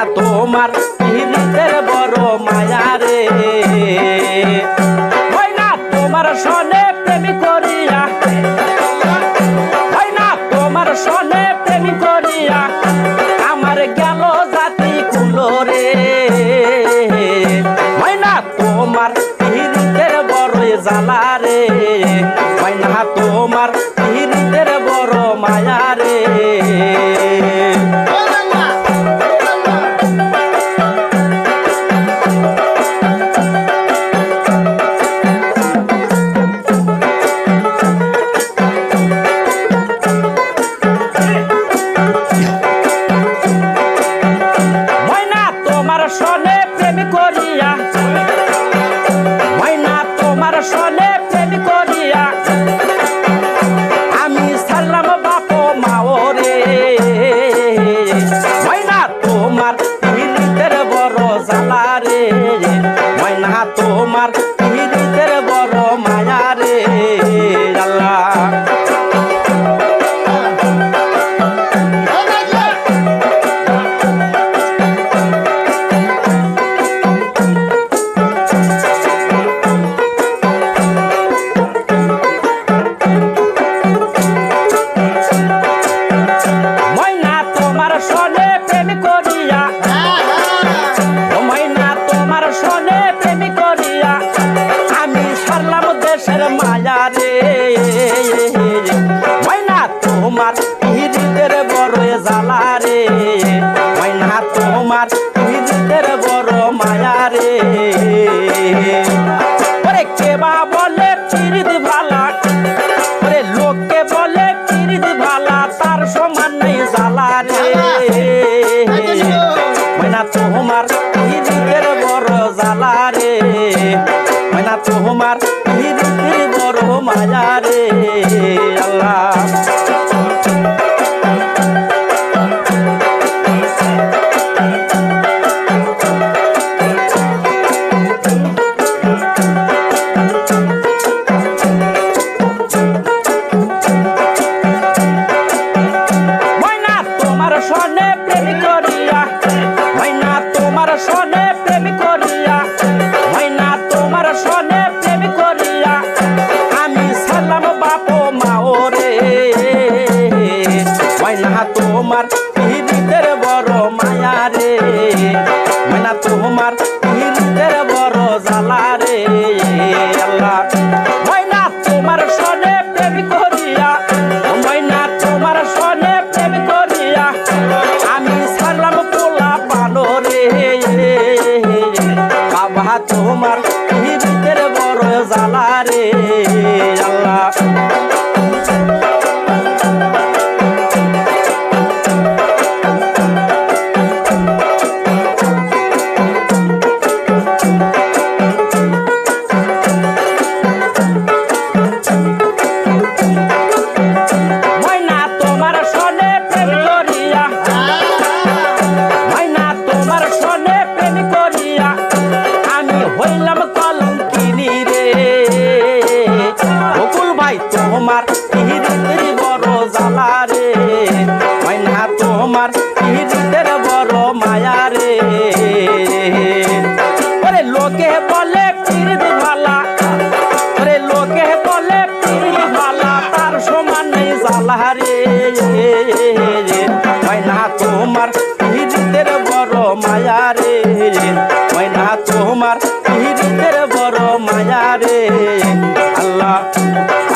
ময়না তোমার পিরিতের বড় মায়া রে। ময়না তোমার সনে প্রেমী করিয়া। ময়না তোমার সনে প্রেমী করিয়া আমার গেল জাতি কুলো রে। ময়না তোমার পিরিতের বড় জ্বালা রে। ময়না তোমার সনে প্রেম করিয়া। মাইনা তোমার সনে প্রেম করিয়া। আমি সালাম বাপ মাও রে। ময়না তোমার বড় জ্বালা রে। মাইনা তোমার জ্বালা রে। ময়না তোমার তুই হিরিদের বড় মায়া রে। ওরে কেবা বলে চিরিদ ভালা, ওরে লোকে বলে পিরিত ভালা, তার সমান নেই জ্বালা রে। ময়না তোমার তুই হিরিতের বড় জ্বালা রে। ময়না তোমার তুই হিরিতের বড় মায়া রে। তোমার সনে প্রেম করিয়া ময়না তোমার সনে প্রেম করিয়া ময়না তোমার সনে প্রেম করিয়া, আমি সালাম বাপ মাও রে। ময়না তোমার হিরিতের বড় মায়া রে। তোমার হিরিতের বড় জ্বালা রে আল্লাহ। তোমার হিরিতের বড় জ্বালা রে। ময়না তোমার হিরিতের বড় মায়া রে। ওরে লোকে বলে পিরিত ভালা ওরে লোকে বলে পিরিত ভালা তার সমান নেই জ্বালা রে। ময়না তোমার হিরিতের বড় মায়া রে। ময়না তোমার হিরিতের বড় মায়া রে।